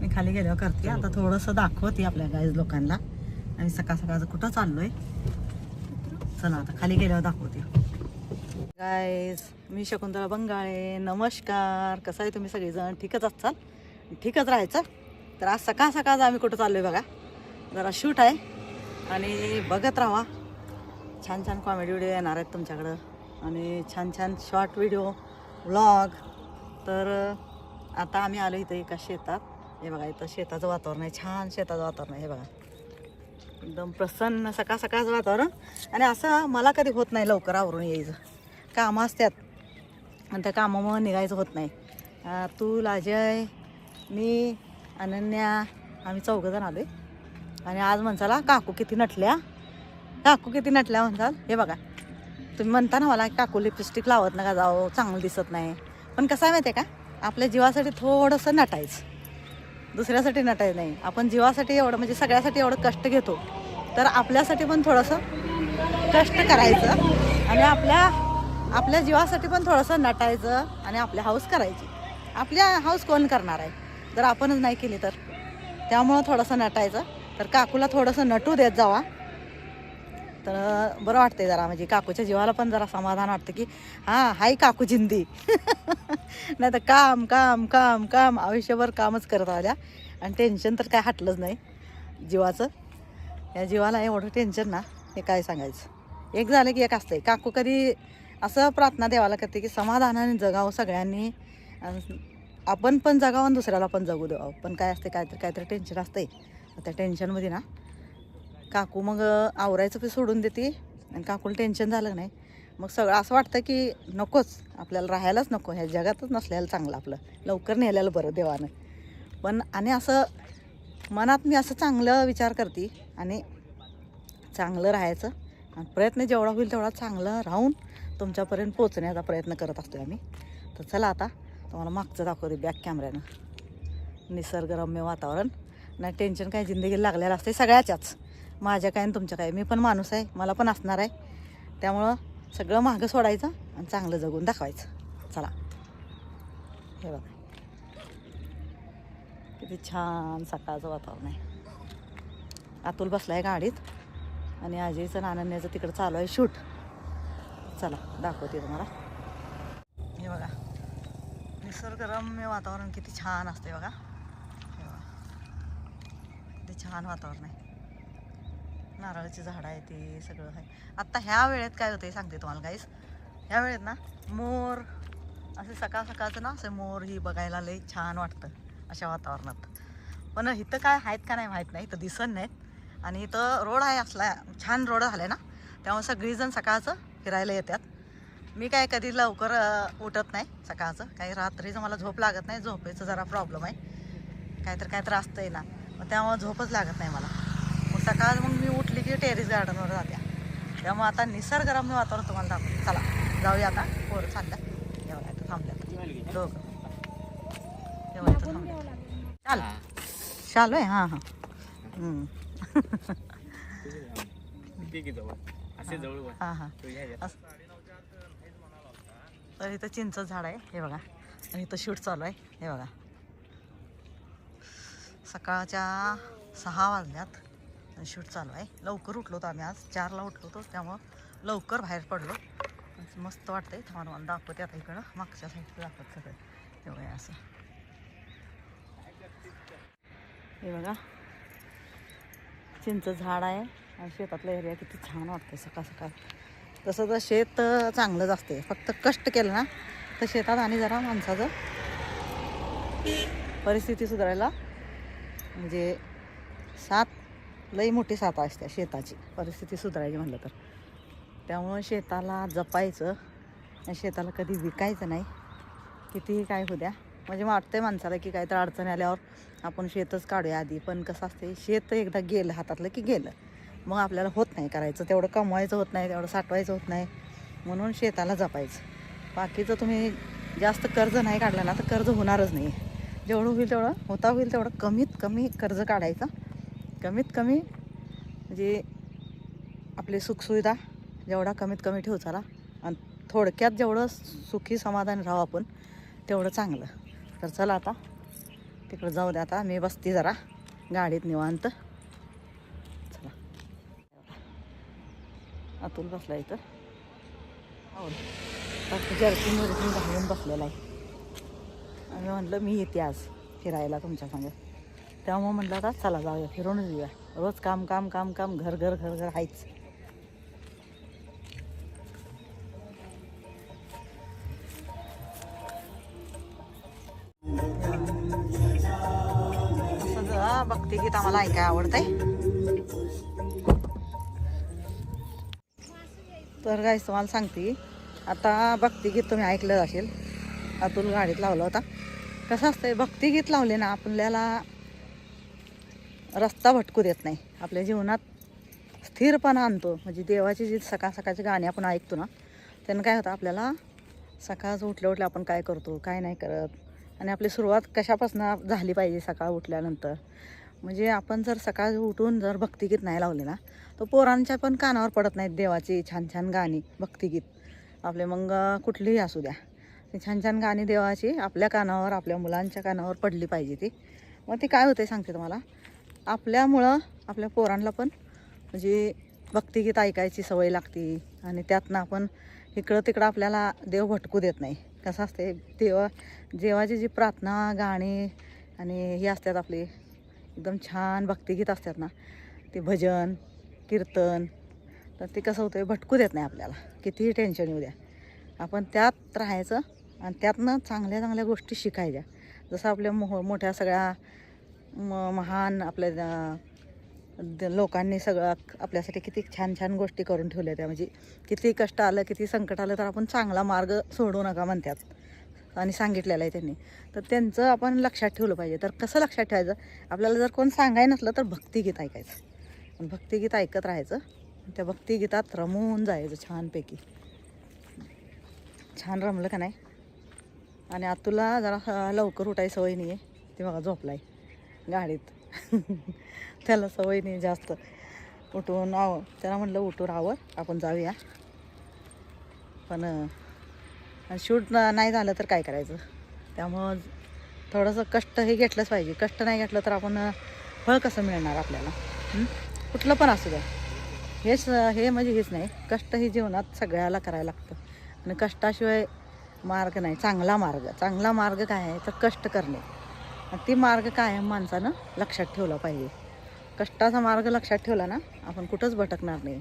मी खाली गेल्यावर करते. आता थोडंसं दाखवते आपल्या गाईज लोकांना. आणि सकाळ सकाळचं कुठं चाललोय? चला आता खाली गेल्यावर दाखवते. गाईज मी शकुंतला बंगाळे. नमस्कार. कसं आहे तुम्ही सगळेजण? ठीकच असाल ठीकच राहायचं. तर आज सकाळ सकाळच आम्ही कुठं चाललोय बघा. जरा शूट आहे. आणि बघत राहा. छान छान कॉमेडी व्हिडिओ येणार आहेत तुमच्याकडं. आणि छान छान शॉर्ट व्हिडिओ व्लॉग तर आता आम्ही आलो इथं एका शेतात. हे बघा इथं शेताचं वातावरण आहे. छान शेताचं वातावरण आहे हे बघा. एकदम प्रसन्न सकाळ सकाळचं वातावरण. आणि असं मला कधी होत नाही लवकर आवरून यायचं. कामं असतात. आणि त्या कामामुळं निघायचं होत नाही. तू लाजय मी अनन्या आम्ही चौघंजण आलो आणि आज म्हणसाला काकू किती नटल्या. काकू किती नटल्या म्हणसाल. हे बघा. तुम्ही म्हणता ना मला काकू लिपस्टिक लावत नका जाऊ चांगलं दिसत नाही. पण कसं आहे माहिती आहे का? आपल्या जीवासाठी थोडंसं नटायचं. दुसऱ्यासाठी नटायचं नाही. आपण जीवासाठी एवढं म्हणजे सगळ्यासाठी एवढं कष्ट घेतो तर आपल्यासाठी पण थोडंसं कष्ट करायचं आणि आपल्या आपल्या जीवासाठी पण थोडंसं नटायचं आणि आपल्या हाऊस करायची. आपल्या हाऊस कोण करणार आहे? जर आपणच नाही केली तर. त्यामुळं थोडंसं नटायचं. तर काकूला थोडंसं नटू देत जावा. तर बरं वाटतंय जरा म्हणजे काकूच्या जीवाला पण जरा समाधान वाटतं की हां हाय काकू जिंदी. नाही तर काम काम काम काम आयुष्यभर कामच करत आल्या आणि टेन्शन तर काय हटलंच नाही जीवाचं. या जीवाला एवढं टेन्शन ना हे काय सांगायचं? एक झालं की एक असतंय. काकू कधी असं प्रार्थना देवाला करते की समाधानाने जगावं सगळ्यांनी. आपण पण जगावं आणि दुसऱ्याला पण जगू द्यावं. पण काय असते काहीतरी काहीतरी टेन्शन असतंय. त्या टेन्शनमध्ये ना काकू मग आवरायचं ते सोडून देते. आणि काकूला टेन्शन झालं नाही. मग सगळं असं वाटतं की नकोच. आपल्याला राहायलाच नको. ह्या जगातच नसल्याला चांगलं आपलं. लवकर नेल्याला बरं देवानं. पण आणि असं मनात मी असं चांगलं विचार करते. आणि चांगलं राहायचं. आणि प्रयत्न जेवढा होईल तेवढा चांगलं राहून तुमच्यापर्यंत पोचण्याचा प्रयत्न करत असतो आम्ही. तर चला आता तुम्हाला मागचं दाखवते बॅक कॅमेऱ्यानं. निसर्गरम्य वातावरण. नाही टेन्शन काय जिंदगीला लागलेलं असते सगळ्याच्याच. माझ्या काय आणि तुमच्या काय. मी पण माणूस आहे. मला पण असणार आहे. त्यामुळं सगळं मागं सोडायचं आणि चांगलं जगून दाखवायचं. चला. हे बघा. किती छान सकाळचं वातावरण आहे. अतुल बसला आहे गाडीत आणि आजीचं नानण्याचं तिकडं चालू आहे शूट. चला दाखवते तुम्हाला. हे बघा. निसर्गरम्य वातावरण किती छान असते बघा. किती छान वातावरण आहे. नारळाची झाडं आहे ते सगळं आहे. आत्ता ह्या वेळेत काय होतं सांगते तुम्हाला काहीच ह्या वेळेत ना मोर असे सकाळ सकाळचं ना असे मोर ही बघायला लई छान वाटतं अशा वातावरणात. पण इथं काय आहेत का नाही माहीत नाही इथं दिसत नाहीत. आणि इथं रोड आहे असला छान रोड झाला ना त्यामुळे सगळीजण सकाळचं फिरायला येतात. मी काय कधी लवकर उठत नाही सकाळचं काही रात्रीचं मला झोप लागत नाही झोपेचं जरा प्रॉब्लेम आहे. काहीतरी काहीतरी असतं आहे ना मग त्यामुळे झोपच लागत नाही मला. मग सकाळ मग की टेरिस गार्डनवर जाते त्यामुळे आता निसर्गरम्य वातावरण तुम्हाला दाखवते. चला जाऊया आता. पोरं चालल्या. इथं थांबल्या. दोघं. इथं थांबल्या. चाल. चालू आहे हां हां. हम्म. असे जवळ हां हां. तर इथं चिंच झाड आहे हे बघा. आणि इथं शूट चालू आहे हे बघा. सकाळच्या सहा वाजल्यात. शूट चालू आहे. लवकर उठलो होतो आम्ही आज. चारला उठलो होतो त्यामुळं लवकर बाहेर पडलो. मस्त वाटतंय. थांबा मला दाखवते आता इकडं. मागच्या साईडला दाखवत सगळं. हे आहे असं. हे बघा. चिंच झाड आहे. आणि शेतातला एरिया किती छान वाटतं सकाळ सकाळ. तसं तर शेत अं, चांगलंच असते फक्त कष्ट केलं ना तर शेतात आणि जरा माणसाचं परिस्थिती सुधारायला म्हणजे सात लई मोठी साथ असते शेताची. परिस्थिती सुधारायची म्हणलं तर. त्यामुळं शेताला जपायचं. आणि शेताला कधी विकायचं नाही. कितीही काय होऊ द्या. म्हणजे वाटतंय माणसाला की काहीतरी अडचण आल्यावर आपण शेतच काढूया आधी. पण कसं असते शेत एकदा गेलं हातातलं की गेलं. मग आपल्याला होत नाही करायचं. तेवढं कमवायचं होत नाही तेवढं साठवायचं होत नाही. म्हणून शेताला जपायचं. बाकीचं तुम्ही जास्त कर्ज नाही काढलं ना तर कर्ज होणारच नाही. जेवढं होईल तेवढं होता होईल तेवढं कमीत कमी कर्ज काढायचं. कमीत कमी म्हणजे आपली सुखसुविधा जेवढा कमीत कमी ठेवू चला. आणि थोडक्यात जेवढं सुखी समाधान राहू आपण तेवढं चांगलं. तर चला आता तिकडं जाऊ द्या आता. मी बसते जरा गाडीत निवांत. चला. अतुल बसला इथं. आवड. जर्सी वरकिन घालून बसलेला आहे. आम्ही म्हणलं मी येते आज फिरायला तुमच्या संग. त्यामुळं म्हटलं आता चला जाऊया फिरूनच येऊया. रोज काम काम काम काम घर घर घर घर आहेच. भक्ती गीत आम्हाला ऐकाय आवडतंय. तर गाईस तुम्हाला सांगते आता भक्तिगीत तुम्ही ऐकलं असेल अतुल गाडीत लावलं होता. कसं असतंय भक्तिगीत लावले ना आपल्याला रस्ता भटकू देत नाही. आपल्या जीवनात स्थिरपणा आणतो. म्हणजे देवाची जी सकाळ सकाळची गाणी आपण ऐकतो ना त्यानं काय होतं आपल्याला सकाळचं उठल्या उठल्या आपण काय करतो काय नाही करत. आणि आपली सुरुवात कशापासून झाली पाहिजे सकाळ उठल्यानंतर? म्हणजे आपण जर सकाळ उठून जर भक्तिगीत नाही लावले ना तर पोरांच्या पण कानावर पडत नाहीत देवाची छान छान गाणी भक्तिगीत. आपले मग कुठलीही असू द्या. ती छान छान गाणी देवाची आपल्या कानावर आपल्या मुलांच्या कानावर पडली पाहिजे ती. मग ते काय होते सांगते तुम्हाला? आपल्यामुळं आपल्या पोरांना पण म्हणजे भक्तिगीत ऐकायची सवय लागते. आणि त्यातनं आपण इकडं तिकडं आपल्याला देव भटकू देत नाही. कसं असते देवा देवाची जी प्रार्थना गाणी आणि हे असतात आपली एकदम छान भक्तिगीत असतात ना. ते भजन कीर्तन तर ते कसं होतं भटकू देत नाही आपल्याला. कितीही टेन्शन येऊ द्या. आपण त्यात राहायचं आणि त्यातनं चांगल्या चांगल्या गोष्टी शिकायच्या. जसं आपल्या मो मोठ्या सगळ्या महान आपल्या लोकांनी सगळं आपल्यासाठी किती छान छान गोष्टी करून ठेवल्या त्या. म्हणजे किती कष्ट आलं किती संकट आलं तर आपण चांगला मार्ग सोडू नका म्हणतात. आणि सांगितलेलं आहे त्यांनी. तर त्यांचं आपण लक्षात ठेवलं पाहिजे. तर कसं लक्षात ठेवायचं? आपल्याला जर कोण सांगाय नसलं तर भक्तिगीत ऐकायचं. भक्तिगीत ऐकत राहायचं. त्या भक्तिगीतात रमून जायचं छानपैकी. छान रमलं का नाही? आणि आतुला जरा लवकर उठायची सवय नाही आहे ते बघा झोपलाय. गाडीत. त्याला सवय नाही जास्त. उठून आव त्याला म्हटलं उठून राहावं आपण जाऊया. पण शूट नाही झालं तर काय करायचं? त्यामुळं थोडंसं कष्ट हे घेतलंच पाहिजे. कष्ट नाही घेतलं तर आपण फळ कसं मिळणार आपल्याला? कुठलं पण असू द्या. हेच हे म्हणजे हेच नाही. कष्ट हे जीवनात सगळ्याला करायला लागतं. आणि कष्टाशिवाय मार्ग नाही. चांगला मार्ग. चांगला मार्ग काय आहे? तर कष्ट करणे. ती मार्ग काय माणसानं लक्षात ठेवला पाहिजे. कष्टाचा मार्ग लक्षात ठेवला ना आपण कुठंच भटकणार नाही.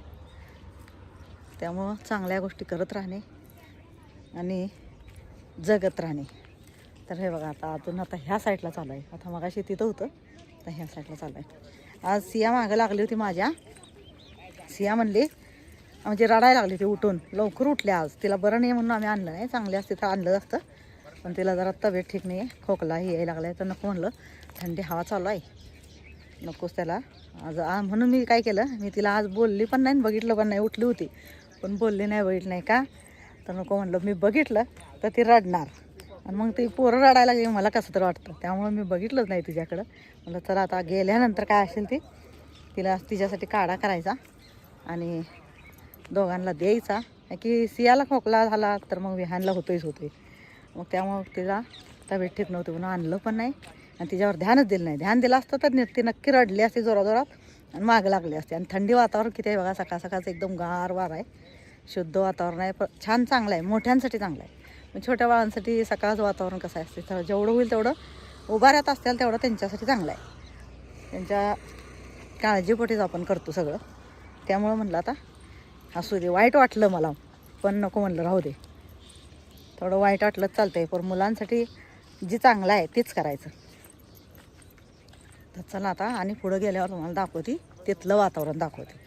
त्यामुळं चांगल्या गोष्टी करत राहणे आणि जगत राहणे. तर हे बघा आता अजून आता ह्या साईडला चालू आहे. आता मगाशी तिथं होतं तर ह्या साईडला चालू आहे. आज सिया मागं लागली होती माझ्या. सिया म्हणली म्हणजे रडायला लागली होती उठून. लवकर उठल्या आज. तिला बरं नाही म्हणून आम्ही आणलं नाही. चांगले असते तर आणलं असतं. पण तिला जरा तब्येत ठीक नाही आहे खोकलाही यायला लागला आहे तर नको म्हणलं. थंडी हवा चालू आहे. नकोच त्याला. आज म्हणून मी काय केलं मी तिला आज बोलली पण नाही बघितलं पण नाही उठली होती. पण बोलली नाही बघितलं नाही का? तर नको म्हणलं मी बघितलं तर ती रडणार. आणि मग ती पोरं रडायला लागली मला कसं तर वाटतं. त्यामुळे मी बघितलंच नाही तिच्याकडं. म्हणलं तर आता गेल्यानंतर काय असेल ती? तिला तिच्यासाठी काढा करायचा आणि दोघांना द्यायचा. की सियाला खोकला झाला तर मग विहानला होतोच होते मग त्यामुळं तिला तब्येत ठीक नव्हती म्हणून आणलं पण नाही. आणि तिच्यावर ध्यानच दिलं नाही. ध्यान दिलं असतं तर ती नक्की रडली असती जोराजोरात आणि माग लागली असते. आणि थंडी वातावरण किती आहे बघा सकाळ सकाळचं एकदम गार वार आहे. शुद्ध वातावरण आहे. पण छान चांगलं आहे. मोठ्यांसाठी चांगलं आहे. पण छोट्या बाळांसाठी सकाळचं वातावरण कसं असते? तर जेवढं होईल तेवढं उभाऱ्यात असतील तेवढं त्यांच्यासाठी चांगलं आहे. त्यांच्या काळजीपोटीच आपण करतो सगळं. त्यामुळं म्हणलं आता असू दे. वाईट वाटलं मला पण नको म्हणलं. राहू दे. थोडं वाईट वाटलंच चालतंय पण मुलांसाठी जी चांगलं आहे तीच करायचं. तर चला आता आणि पुढं गेल्यावर तुम्हाला दाखवते तिथलं वातावरण दाखवते.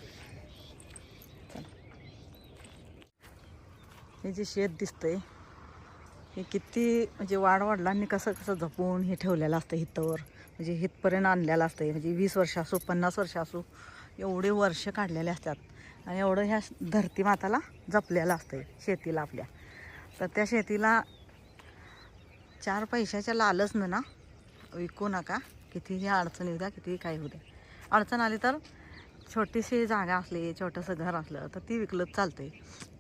हे जे शेत दिसतंय हे किती म्हणजे वाढ वाढलांनी कसं कसं जपून हे ठेवलेलं असतं हितवर. म्हणजे हितपर्यंत आणलेलं असतं. म्हणजे वीस वर्ष असो पन्नास वर्ष असो एवढे वर्ष काढलेले असतात. आणि एवढं ह्या धरती माताला जपलेलं असतं शेतीला आपल्या. तर त्या शेतीला चार पैशाच्या लालचनं ना विकू नका. कितीही अडचण येऊ द्या कितीही काही होऊ द्या. अडचण आली तर छोटीशी जागा असली छोटंसं घर असलं तर ती विकलंच चालते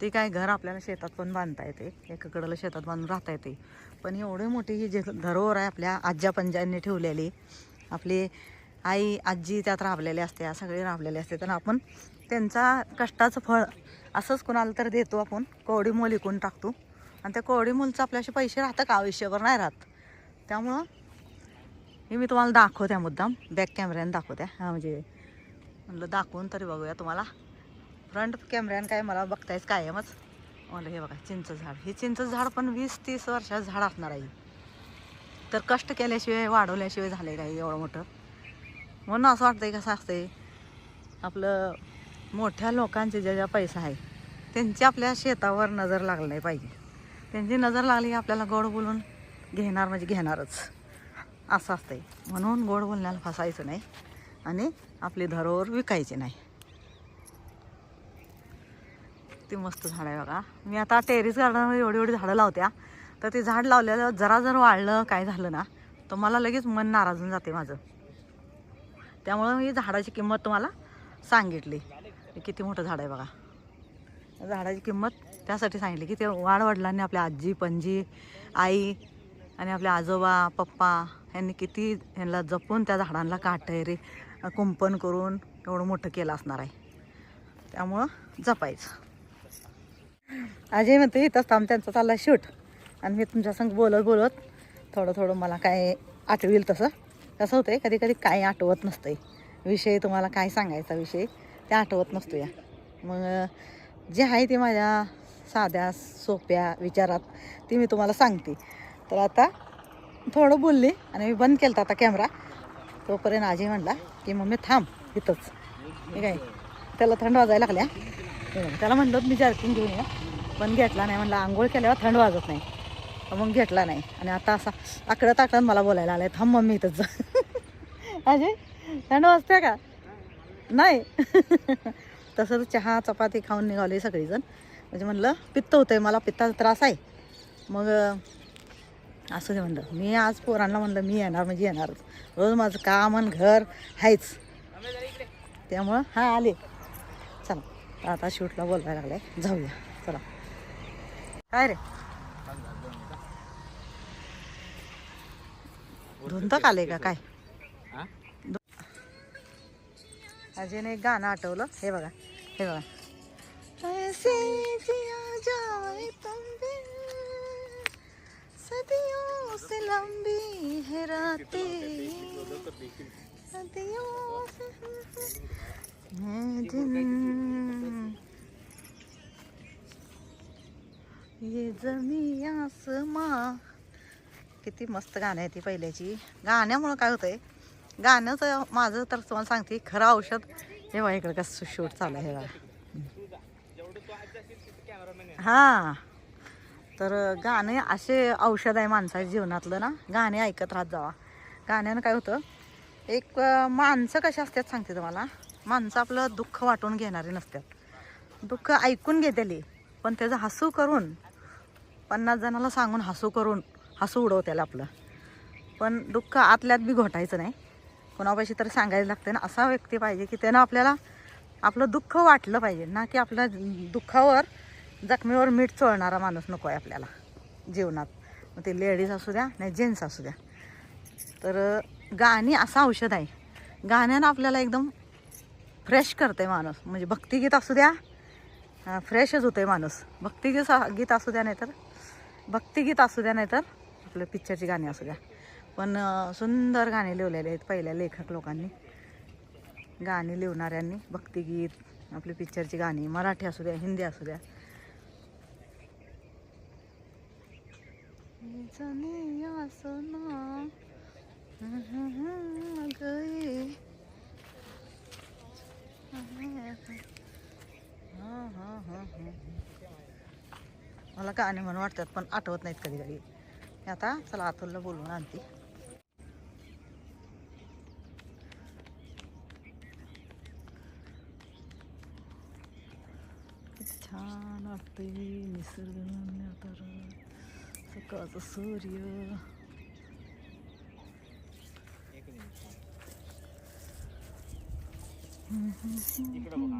ते काय घर आपल्याला शेतात पण बांधता येते. एकाकडलं शेतात बांधून राहता येते. पण एवढी मोठी ही जे धरोहर आहे आपल्या आज्या पंजांनी ठेवलेली आपली आई आजी त्यात राबलेले असते सगळे राबलेले असते. तर आपण त्यांचा कष्टाचं फळ असंच कोणाला तर देतो आपण. कोवडी मोल विकून टाकतो. आणि त्या कोवडी मुलचं आपल्याशी पैसे राहतं का? आयुष्यभर नाही राहत. त्यामुळं हे मी तुम्हाला दाखवत्या मुद्दाम. बॅक कॅमेऱ्याने दाखवत्या हा म्हणजे म्हणलं दाखवून तरी बघूया तुम्हाला. फ्रंट कॅमेऱ्याने काय मला बघतायच कायमच. मला हे बघा चिंच झाड. हे चिंच झाड पण वीस तीस वर्षाचं झाड असणार आहे. तर कष्ट केल्याशिवाय वाढवल्याशिवाय झाले काही एवढं मोठं. म्हणून असं वाटतंय कसं असतंय आपलं मोठ्या लोकांचे ज्या ज्या पैसा आहे त्यांची आपल्या शेतावर नजर लागली नाही पाहिजे. त्यांची नजर लागली की आपल्याला गोड बोलून घेणार म्हणजे घेणारच. असं असतंय. म्हणून गोड बोलण्याला फसायचं नाही आणि आपली धरोवर विकायची नाही. ती मस्त झाड आहे बघा. मी आता टेरिस गार्डनमध्ये एवढी एवढी झाडं लावत्या. तर ते झाड लावलेलं जरा जर वाढलं काय झालं ना तर मला लगेच मन नाराज होऊन जाते माझं. त्यामुळं मी झाडाची किंमत तुम्हाला सांगितली. किती मोठं झाड आहे बघा. झाडाची किंमत त्यासाठी सांगितले की ते वाढवडिलांनी आपल्या आजी पणजी आई आणि आपले आजोबा पप्पा यांनी किती यांना जपून त्या झाडांना काटेरी कुंपण करून एवढं मोठं केलं असणार आहे. त्यामुळं जपायचं. अजय म्हणते इथंच थांब त्यांचा चालला शूट. आणि मी तुमच्या संग बोलत बोलत थोडं थोडं मला काय आठवेल तसं. कसं होतंय कधी कधी काय आठवत नसतंय. विषय तुम्हाला काय सांगायचा विषय ते आठवत नसतो या मग जे आहे ते माझ्या साध्या सोप्या विचारात ती मी तुम्हाला सांगते. तर आता थोडं बोलली आणि मी बंद केलं आता कॅमेरा तोपर्यंत आजी म्हणला की मम्मी थांब इथंच. ठीक आहे त्याला थंड वाजायला लागल्या. त्याला म्हणलं मी जर्किंग घेऊन या. पण घेतला नाही म्हणलं आंघोळ केल्यावर थंड वाजत नाही. मग घेतला नाही. आणि आता असा आकडत आकडत मला बोलायला आलं थांब मम्मी इथंच जा. अजय थंड वाजते का? नाही. तसंच चहा चपाती खाऊन निघाली सगळीजण. म्हणजे म्हणलं पित्त होतंय मला पित्ताचा त्रास आहे. मग असं ते म्हणलं. मी आज पोरांना म्हणलं मी येणार म्हणजे येणारच. रोज माझं काम आणि घर आहेच त्यामुळं हा आले. चला आता शूटला बोलायला लागलाय जाऊया. चला. काय रे? धुंतक आले का? काय? अजून एक गाणं आठवलं. हे बघा. हे बघा. ऐसे जिया जाए तुम बिन, सदियों से लंबी है रातें सदियों से दिन ये जमी आसमा किती मस्त गाणं आहे ती पहिल्याची. गाण्यामुळं काय होतंय? गाण्याचं माझं तर तुम्हाला सांगते खरं औषध हे वा इकडे कसं शूट चालू आहे बघा. हां. तर गाणे असे औषध आहे माणसाच्या जीवनातलं ना गाणे ऐकत राहत जावा. गाण्यानं काय होतं एक माणसं कशी असतात सांगते तुम्हाला. माणसं आपलं दुःख वाटून घेणारे नसतात. दुःख ऐकून घेतेली पण त्याचं हसू करून पन्नास जणाला सांगून हसू करून हसू उडवत्याला आपलं. पण दुःख आतल्यात बी घोटायचं नाही. कोणापाशी तरी सांगायला लागतं ना असा व्यक्ती पाहिजे की त्यानं आपल्याला आपलं दुःख वाटलं पाहिजे. ना की आपल्या दुःखावर जखमीवर मीठ चोळणारा माणूस नको आहे आपल्याला जीवनात. मग ते लेडीज असू द्या नाही जेंट्स असू द्या. तर गाणी असं औषध आहे. गाण्यानं आपल्याला एकदम फ्रेश करते माणूस. म्हणजे भक्तिगीत असू द्या फ्रेशच होते माणूस. भक्तिगीत गीत असू द्या नाहीतर भक्तिगीत असू द्या नाहीतर आपलं पिक्चरची गाणी असू द्या. पण सुंदर गाणी लिहिलेले आहेत पहिल्या लेखक लोकांनी. गाणी लिहिणाऱ्यांनी भक्तिगीत आपली पिक्चरची गाणी मराठी असू द्या हिंदी असू द्या जाने सोना गए. हा, हा, हा, मला गाणे म्हणून वाटतात पण आठवत नाहीत कधी कधी आता चला अतुलला बोलवून आणते किती छान वाटते निसर्ग तर सकाळचं सूर्य इकडं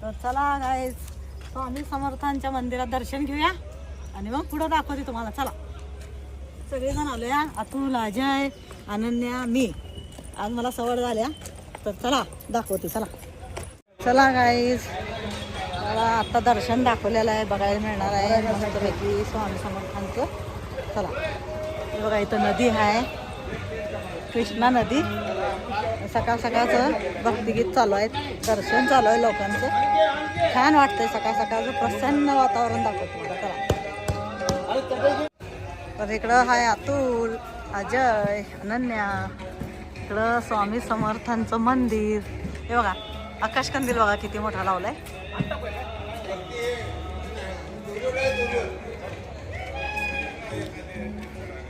तर चला गाईज स्वामी समर्थांच्या मंदिरात दर्शन घेऊया. आणि मग पुढं दाखवते तुम्हाला. चला. सगळेजण आलो या अतुल अजय अनन्या मी. आज मला सवड झाल्या तर चला दाखवते चला. चला गाईज मला आता दर्शन दाखवलेलं आहे बघायला मिळणार आहे. मस्तपैकी स्वामी समर्थांचं. चला. बघा इथं नदी आहे. कृष्णा नदी. सकाळ सकाळचं भक्तिगीत चालू आहे दर्शन चालू आहे लोकांचं. छान वाटतंय सकाळ सकाळचं प्रसन्न वातावरण दाखवतो मला. चला. तर इकडं आहे अतुल अजय अनन्या. इकडं स्वामी समर्थांचं मंदिर. हे बघा आकाशकंदील बघा किती मोठा लावलाय.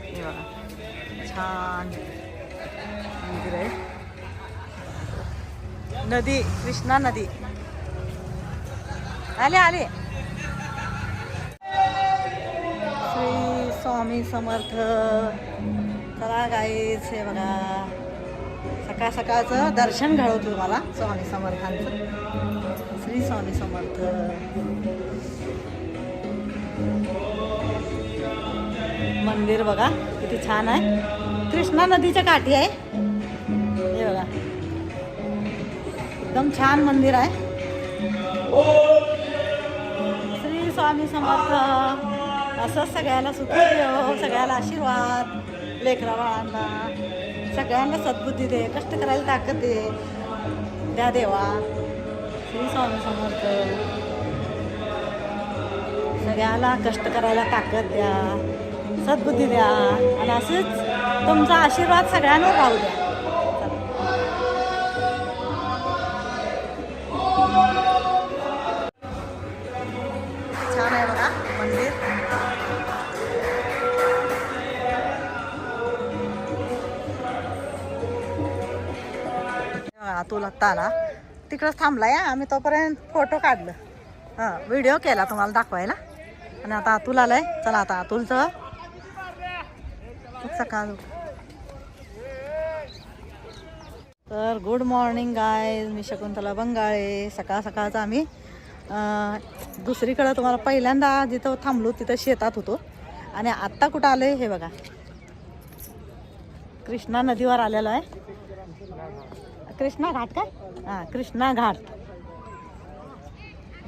हे बघा छान मंदिर आहे. नदी कृष्णा नदी. आले आले. श्री स्वामी समर्थ. चला गाईच हे बघा. सकाळ सकाळचं दर्शन घडवतो तुम्हाला स्वामी समर्थांचं. श्री स्वामी समर्थ. मंदिर बघा किती छान आहे. कृष्णा नदीच्या काठी आहे. हे बघा. एकदम छान मंदिर आहे. श्री स्वामी समर्थ. असंच सगळ्याला सुखी सगळ्याला आशीर्वाद लेकरा बाळांना. सगळ्यांना सद्बुद्धी दे कष्ट करायला ताकद दे. द्या देवा. श्री स्वामी समर्थ. सगळ्याला कष्ट करायला ताकद द्या. सद्बुद्धी द्या. आणि असंच तुमचा आशीर्वाद सगळ्यांवर राहू द्या. आत्ता आला तिकडंच थांबलाय या आम्ही तोपर्यंत फोटो काढलं. हां व्हिडिओ केला तुम्हाला दाखवायला. आणि आता अतुल आलाय. चला आता अतुलचं. सकाळ तर गुड मॉर्निंग गाय मी शकुंतला बंगाळे. सकाळ सकाळचं आम्ही दुसरीकडं तुम्हाला पहिल्यांदा जिथं थांबलो तिथं शेतात होतो. आणि आत्ता कुठं आलो हे बघा. कृष्णा नदीवर आलेलो आहे. कृष्णा घाट काय हां कृष्णा घाट.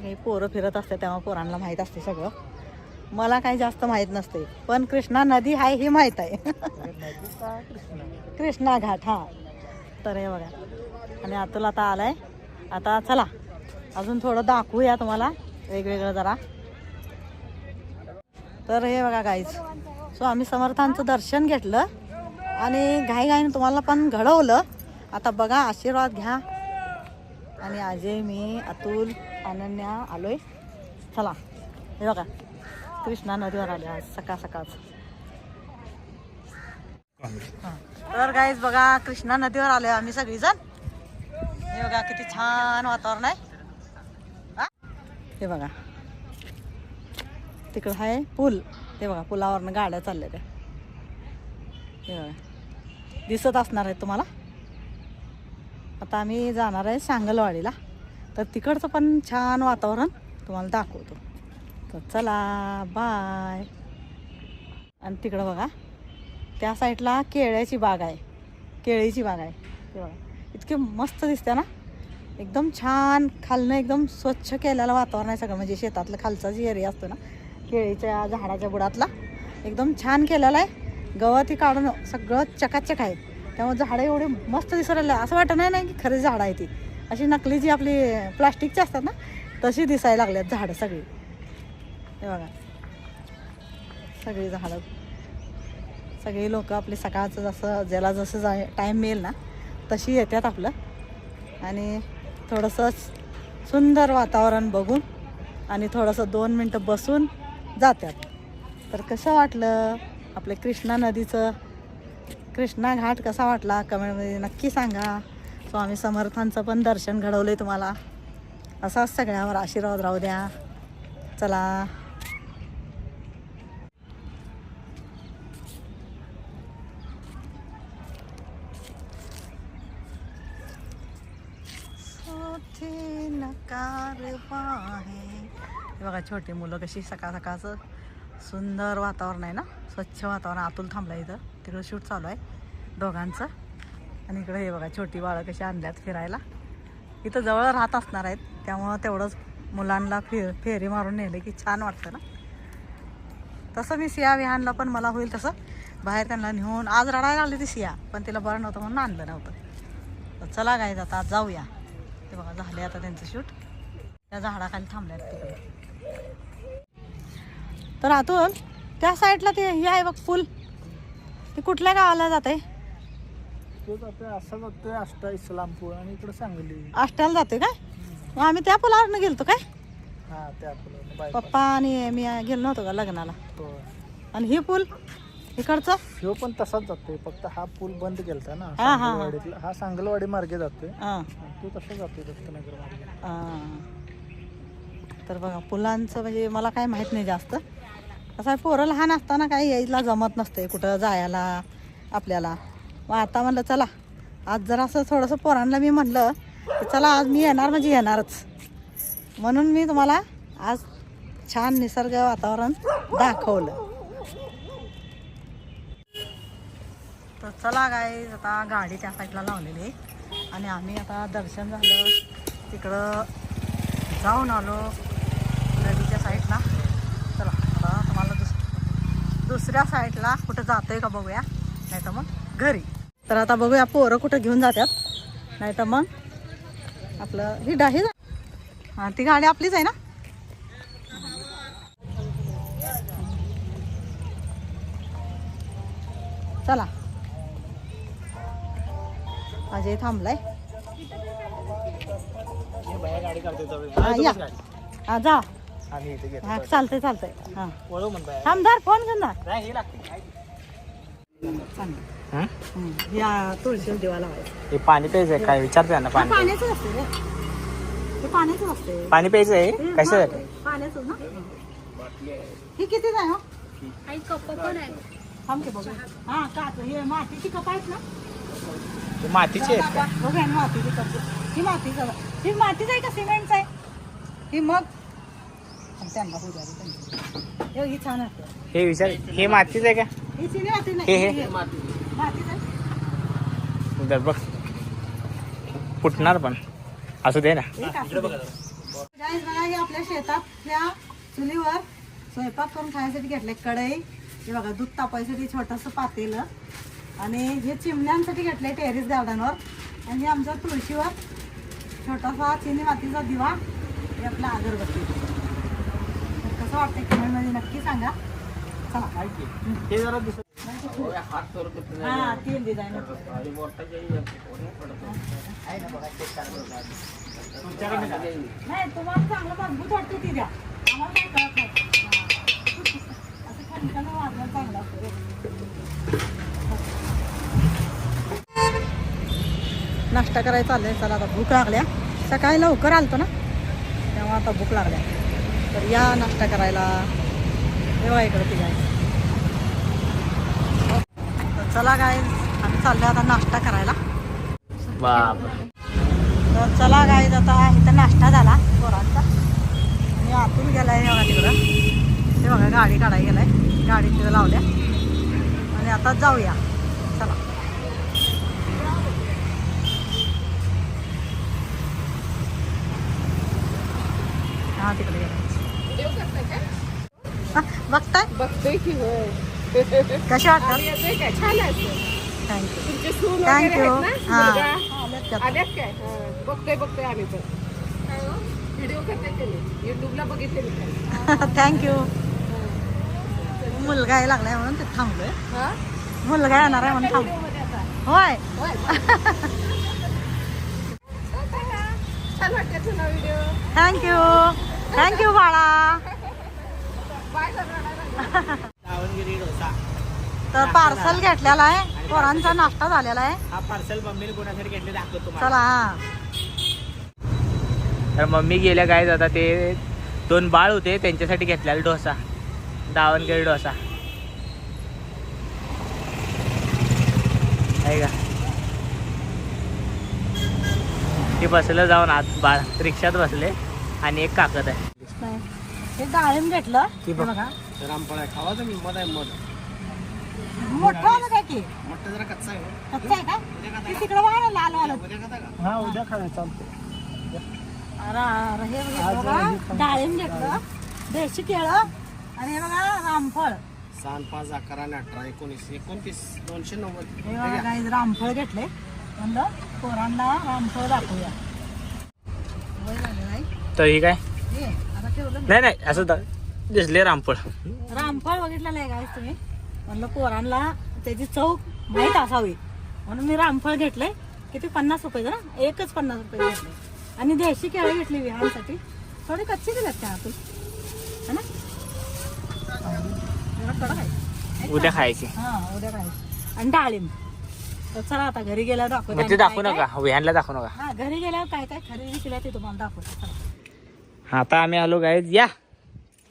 हे पोरं फिरत असते तेव्हा पोरांना माहीत असते सगळं. मला काही जास्त माहीत नसते पण कृष्णा नदी आहे हे माहीत आहे. कृष्णा घाट हा. तर हे बघा. आणि अतुल आता आलाय. आता चला अजून थोडं दाखवूया तुम्हाला वेगवेगळं जरा. तर हे बघा गाईज स्वामी समर्थांचं दर्शन घेतलं आणि घाईघाईनं तुम्हाला पण घडवलं. आता बघा आशीर्वाद घ्या. आणि अजय मी अतुल अनन्या आलोय. चला हे बघा कृष्णा नदीवर आले आज सकाळ सकाळचं हां. तर गाईज बघा कृष्णा नदीवर आलोय आम्ही सगळीजण. हे बघा किती छान वातावरण आहे. हे? बघा. तिकडं आहे पूल. हे बघा पुलावरनं गाड्या चालल्या त्या हे बघा. दिसत असणार आहे तुम्हाला? आता आम्ही जाणार आहे सांगलवाडीला. तर तिकडचं पण छान वातावरण तुम्हाला दाखवतो. तर चला बाय आणि तिकडं बघा त्या साईडला केळ्याची बाग आहे. केळीची बाग आहे. ते बघा इतकी मस्त दिसते ना. एकदम छान खालनं एकदम स्वच्छ केलेलं वातावरण आहे सगळं. म्हणजे शेतातलं खालचा जी एरिया असतो ना केळीच्या झाडाच्या बुडातला एकदम छान केलेला आहे. गवतही काढून सगळं चकाचक आहे. त्यामुळे झाडं एवढे मस्त दिसायला असं वाटत नाही ना की खरी झाडं आहे ती. अशी नकली जी आपली प्लास्टिकची असतात ना तशी दिसायला लागल्यात झाडं सगळी. हे बघा. सगळी झाडं. सगळी लोक आपली सकाळचं जसं ज्याला जसं जा टाईम मिळेल ना तशी येतात आपलं. आणि थोडंसं सुंदर वातावरण बघून आणि थोडंसं दोन मिनटं बसून जातात. तर कसं वाटलं आपले कृष्णा नदीचं कृष्णा घाट कसा वाटला? कमेंटमध्ये नक्की सांगा. स्वामी समर्थांचं पण दर्शन घडवलं आहे तुम्हाला. असाच सगळ्यावर आशीर्वाद राहू द्या. चला. नकार बघा छोटे मुलं कशी सकाळ सकाळचं सुंदर वातावरण आहे ना? स्वच्छ वातावरण आतून थांबलं इथं. तिकडं शूट चालू आहे दोघांचं. आणि इकडं हे बघा छोटी बाळं कशी आणल्यात फिरायला. इथं जवळ राहत असणार आहेत त्यामुळं तेवढंच मुलांना फे फेरी मारून नेले की छान वाटतं ना? तसं मी सिया विहानला पण मला होईल तसं. बाहेर त्यांना नेऊन आज रडायला आली ती सिया पण तिला बरं नव्हतं म्हणून आणलं नव्हतं. तर चला गायचं आता आज जाऊया. ते बघा झाले आता त्यांचं शूट. त्या झाडाखाली थांबल्यात तिकडे. तर अतुल त्या साईडला ते हे आहे बघ पूल ते कुठल्या गावाला जात आहे तो जातोय असं जातोय अष्टा इस्लामपूर आणि इकडे सांगली. आष्ट्याला जातोय काय? मग आम्ही त्या पुलावरनं गेलतो काय? हा त्या आपलं पप्पा आणि मी गेलो नव्हतो का लग्नाला? हो आणि हे पूल इकडचं? ह्यो पण तसाच जातोय फक्त हा पूल बंद केलता ना हा, हा, हा. सांगलवाडीतला. हा सांगलवाडी मार्गे जातोय. हां. तो तसा जातोय दत्तनगर मार्गे. हां. तर बघा पुलांचं म्हणजे मला काय माहीत नाही जास्त. असं आहे पोरं लहान असताना काही यायला जमत नसते कुठं जायला आपल्याला. मग आता म्हणलं चला आज जरा असं थोडंसं पोरांना मी म्हणलं की चला आज मी येणार म्हणजे येणारच. म्हणून मी तुम्हाला आज छान निसर्ग वातावरण दाखवलं. तर चला काय आता गाडी त्या साईडला लावलेली आणि आम्ही आता दर्शन झालं. तिकडं जाऊन आलो नदीच्या साईडला चला आता तुम्हाला दुस दुसऱ्या साईडला कुठं जातोय का बघूया. नाही तर मग घरी. तर आता बघूया पोरं कुठं घेऊन जातात नाही तर मग आपलं ही डाही हां ती गाडी आपलीच आहे ना? चला. अजय थांबलाय. हा, या. हा जा. आम्ही इथे घेतो. हा चालतंय चालतंय. हा. वळू थांबदार फोन घेऊन जा. नाही हे लागते चांगलं हं? हम्म. या तुळशीला दिवा लावायचा. हे पाणी प्यायचं काय विचारते ना हे पाणी पाण्याचंच असते रे. हे पाण्याचंच असते पाणी प्यायचं कशासाठी? पाण्याचंच ना. ही किती आहे हो? आई कप पण आहे. थांब की बघू. हा का हे मातीची कप आहेत ना? हे मातीचे आहेत का बघूया ना मातीची कप. ही मातीचं ही मातीच आहे का सिमेंटचं आहे? ही मग त्यांना छान असते हे विचार हे मातीच आहे का? ही सिने माती नाही. हे. ही. मातीच आहे. बघ. फुटणार पण. असू दे ना. बघा हे आपल्या शेतातल्या चुलीवर स्वयंपाक करून खाण्यासाठी घेतले कढई. हे बघा दूध तापायसाठी छोटंसं पातेलं. आणि हे चिमण्यांसाठी घेतलंय टेरेस गार्डनवर. आणि हे आमच्या तुळशीवर छोटासा चिनी मातीचा दिवा. हे आपला अगरबत्ती तर कसं वाटतं कमेंटमध्ये नक्की सांगा. चला. हे जरा दिसत हा तीन डिझाईन. नाही तुम्हाला चांगलं मजबूत वाटतं ती द्या. आम्हाला काय कळत नाही. असं खणखणं वाजवायला चांगलं असतं. नाश्ता करायला चाललंय चला आता भूक लागल्या. सकाळी लवकर आलतो ना तेव्हा आता भूक लागल्या. तर या नाश्ता करायला. तेव्हा इकडे ती गाय तर चला गाय आम्ही चाललोय आता नाश्ता करायला. तर चला गाईज आता इथं नाश्ता झाला पोरांचा. आणि आतून गेलाय बघा तिकडं. हे बघा गाडी काढायला गेलाय. गाडी तिथं लावल्या. आणि आता जाऊया. चला. हा तिकडे. बघताय की होय. वाटतात येतोय काय? छान थँक्यू तुमचे सून Thank वगैरे you. आहेत ना? हा. मुलगा? आल्यात काय? हा. बघतोय बघतोय आम्ही पण. व्हिडिओ करताय नाही? युट्यूबला बघितले मी. थँक्यू मुलगा यायला लागलाय म्हणून ते थांबलोय. हा? मुलगा येणार आहे म्हणून थांब व्हिडिओमध्ये आता. होय. होय. छान वाटतं तुला video thank you thank you बाळा. बाय दावणगिरी डोसा. तर पार्सल घेतलेला आहे. पोरांचा नाश्ता झालेला आहे. हा पार्सल मम्मीने कोणासाठी घेतले दाखवतो तुम्हाला. चला हा. तर मम्मी गेल्या काय आता ते दोन बाळ होते त्यांच्यासाठी घेतलेला डोसा. दावणगिरी डोसा. आहे का? ते बसलं जाऊन आत बा रिक्षात बसले आणि एक काकद आहे. हे डाळिंब घेतलं. ती हे बघ. रामफळ खावा तुम्ही मध आहे मध. मोठं आलं काय की मोठं जरा कच्चा आहे हो. कच्चं आहे का? ते तिकडं ना लाल वालं. उद्या खाता का? हा उद्या खाणं चालतं अरे अरे हे बघा बघा, डाळिंब घेतलं देशी केळं आणि हे बघा रामफळ. सहा पाच अकरा आणि अठरा एकोणीस एकोणतीस दोनशे नव्वद. हे बघा काही रामफळ घेतले म्हणलं पोरांना रामफळ दाखवूया. वय झालं नाही तर ही काय? हे, आता ठेवलं नाही नाही असं दा- दिसले रामफळ. रामफळ बघितलेलं आहे गाईस तुम्ही. म्हणलं पोरांना त्याची चव माहीत असावी. म्हणून मी रामफळ घेतले किती? पन्नास रुपये ना एकच पन्नास रुपये घेतले आणि देशी केळं घेतली विहानसाठी. थोडी कच्ची दिल्यात त्या आतून. है ना? कडक आहे. उद्या खायची. हा उद्या खायची. आणि डाळिंब. तर चला आता घरी गेल्यावर दाखवते ते आणि दाखवू नका. विहानला दाखवू नका. हा घरी गेल्यावर काय काय खरेदी केल्या ते तुम्हाला दाखवते. आता आम्ही आलो गाईज या!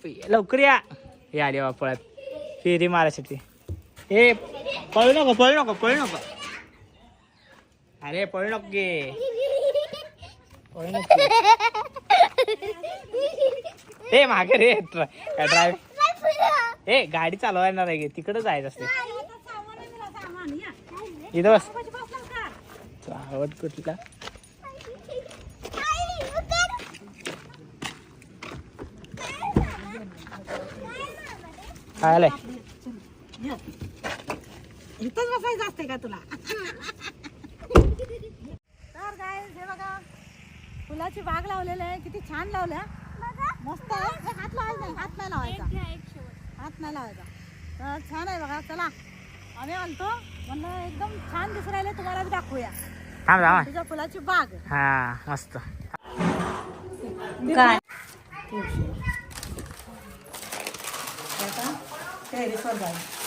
लवकर या. हे आले बा पळत. फेरी मारायसाठी. ए पळू नको पळू नको पळू नको. अरे पळू नको गे. पळू नको ए मागे रे ड्रायव्ह ए गाडी चालवायला नाही गे तिकडे जायचं असते. इथं बस. आवड कुठला? आलंय ये. इथंच बसायचं असते का तुला? तर काय हे बघा. फुलाची बाग लावलेली आहे. किती छान लावल्या मस्त आहे. हे हात लावायचा. नाही, हात नाही लावायचा. हात नाही लावायचा. तर छान आहे बघा. चला. आम्ही आलतो. म्हणलं एकदम छान दिसू राहिले. तुम्हाला दाखवूया. थांब थांब. तुझ्या फुलाची बाग. हा मस्त. काय? टेरिसवर जाऊ